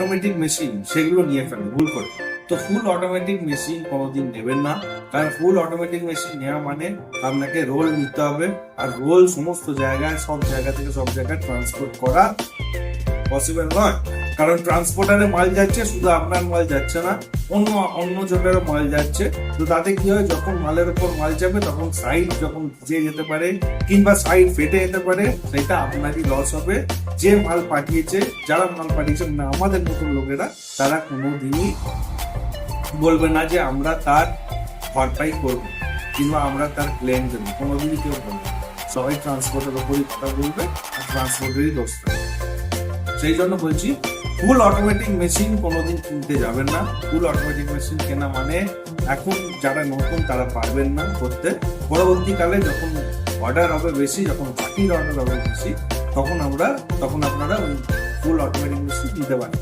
Automatic machine সেগুলো নিয়ে ফেলে, ভুল করে। তো ফুল অটোমেটিক মেশিন কোনোদিন নেবেন না, কারণ ফুল অটোমেটিক মেশিন নেওয়া মানে আপনাকে রোল নিতে হবে, আর রোল সমস্ত জায়গায়, সব জায়গা থেকে সব জায়গায় ট্রান্সপোর্ট করা পসিবল নয়। কারণ ট্রান্সপোর্টারে মাল যাচ্ছে, শুধু আপনার মাল যাচ্ছে না, অন্য অন্য জনেরও মাল যাচ্ছে। তো তাতে কি হয়, যখন মালের উপর মাল যাবে, তখন সাইড যখন ভিজে যেতে পারে, কিংবা সাইড ফেটে যেতে পারে, সেটা আপনারই লস হবে। যে মাল পাঠিয়েছে, যারা মাল পাঠিয়েছে মানে আমাদের মতো লোকেরা, তারা কোনোদিনই বলবে না যে আমরা তার ভরপাই করব, কিংবা আমরা তার ক্লেম দেবো। কোনোদিনই কেউ বলবে না। সবাই ট্রান্সপোর্টের ওপরই কথা বলবে, আর ট্রান্সপোর্টেরই দোষ সেই জন্য বলছি ফুল অটোমেটিক মেশিন কোনোদিন কিনতে যাবেন না। ফুল অটোমেটিক মেশিন কেনা মানে এখন যারা নতুন, তারা পারবেন না করতে। পরবর্তীকালে যখন অর্ডার হবে বেশি, যখন বাকির অর্ডার হবে বেশি, তখন আমরা তখন আপনারা ফুল অটোমেটিক মেশিন দিতে পারেন